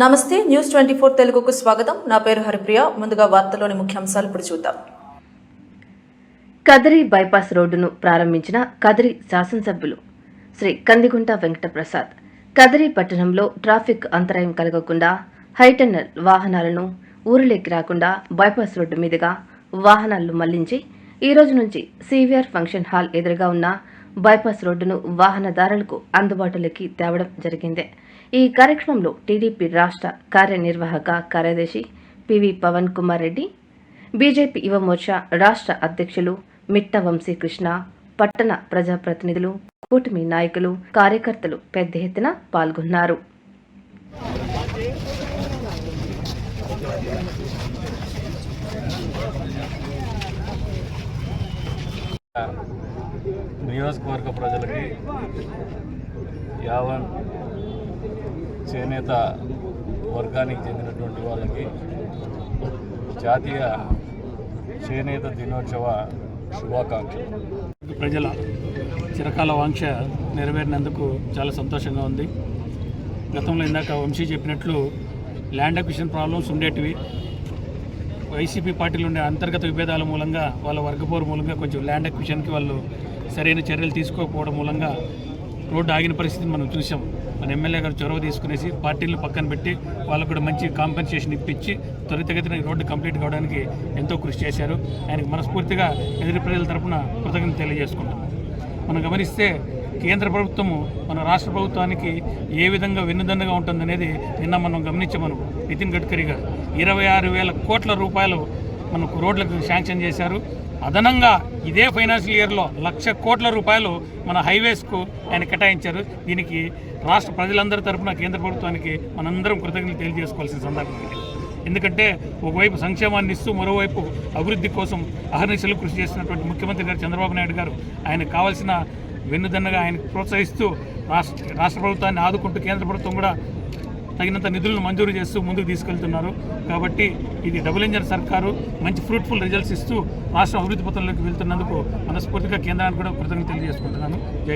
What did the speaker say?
నమస్తే news twenty four తెలుగుకు స్వాగతం. నా పేరు హరిప్రియ. ముందుగా వార్తలోని ముఖ్యాంశాలు ఇప్పుడు చూద్దాం. కదిరి బైపాస్ రోడ్డును ప్రారంభించిన కదిరి శాసనసభ్యులు శ్రీ కందిగుంట వెంకటప్రసాద్. కదిరి పట్టణంలో ట్రాఫిక్ అంతరాయం కలగకుండా హైటన్నర్ వాహనాలను ఊరిలోకి రాకుండా బైపాస్ రోడ్డు మీదుగా వాహనాలను మళ్ళించి ఈ రోజు నుంచి సీవీఆర్ ఫంక్షన్ హాల్ ఎదురుగా ఉన్న బైపాస్ రోడ్డును వాహనదారులకు అందుబాటులోకి తేవడం జరిగింది. ఈ కార్యక్రమంలో టీడీపీ రాష్ట్ర కార్యనిర్వాహక కార్యదర్శి P V Pawan Kumar Reddy BJP యువ రాష్ట్ర అధ్యక్షులు మిట్ట వంశీకృష్ణ పట్టణ ప్రజాప్రతినిధులు కూటమి నాయకులు కార్యకర్తలు పెద్ద ఎత్తున పాల్గొన్నారు. నియోజకవర్గ ప్రజలకి యావన్ చేనేత వర్గానికి చెందినటువంటి వాళ్ళకి జాతీయ చేనేత దినోత్సవ శుభాకాంక్షలు. ప్రజల చిరకాల వాంక్ష నెరవేరినందుకు చాలా సంతోషంగా ఉంది. గతంలో ఇందాక వంశీ చెప్పినట్లు ల్యాండ్ అక్విషన్ ప్రాబ్లమ్స్ ఉండేటివి. వైసీపీ పార్టీలు ఉండే అంతర్గత విభేదాల మూలంగా వాళ్ళ వర్గపోరు మూలంగా కొంచెం ల్యాండ్ అక్విషన్కి వాళ్ళు సరైన చర్యలు తీసుకోకపోవడం మూలంగా రోడ్డు ఆగిన పరిస్థితిని మనం చూసాం. మన ఎమ్మెల్యే గారు చొరవ తీసుకునేసి పార్టీలను పక్కన పెట్టి వాళ్ళకు కూడా మంచి కాంపెన్సేషన్ ఇప్పించి త్వరితగతిన రోడ్డు కంప్లీట్ కావడానికి ఎంతో కృషి చేశారు. ఆయనకు మనస్ఫూర్తిగా ఎదురు ప్రజల తరపున కృతజ్ఞత తెలియజేసుకుంటాం మనం గమనిస్తే కేంద్ర ప్రభుత్వము మన రాష్ట్ర ప్రభుత్వానికి ఏ విధంగా వెన్నుదన్నుగా ఉంటుందనేది నిన్న మనం గమనించమను. నితిన్ గడ్కరీ గారు. ఇరవై ఆరు వేల కోట్ల రూపాయలు మనకు రోడ్లకు శాంక్షన్ చేశారు. అదనంగా ఇదే ఫైనాన్షియల్ ఇయర్లో లక్ష కోట్ల రూపాయలు మన హైవేస్కు ఆయన కేటాయించారు. దీనికి రాష్ట్ర ప్రజలందరి తరఫున కేంద్ర ప్రభుత్వానికి మనందరం కృతజ్ఞతలు తెలియజేసుకోవాల్సిన సందర్భం ఎందుకంటే ఒకవైపు సంక్షేమాన్ని ఇస్తూ మరోవైపు అభివృద్ధి కోసం అహర్నిశలు కృషి చేసినటువంటి ముఖ్యమంత్రి గారు చంద్రబాబు నాయుడు గారు ఆయనకు కావాల్సిన వెన్నుదన్నగా ఆయన ప్రోత్సహిస్తూ రాష్ట్ర రాష్ట్ర ప్రభుత్వాన్ని ఆదుకుంటూ కేంద్ర ప్రభుత్వం కూడా తగినంత నిధులను మంజూరు చేస్తూ ముందుకు తీసుకెళ్తున్నారు. కాబట్టి ఇది డబుల్ ఇంజన్ సర్కారు మంచి ఫ్రూట్ఫుల్ రిజల్ట్స్ ఇస్తూ రాష్ట్రం అభివృద్ధి పథంలోకి వెళ్తున్నందుకు మనస్ఫూర్తిగా కేంద్రానికి కూడా కృతజ్ఞతలు తెలియజేసుకుంటున్నాను. జై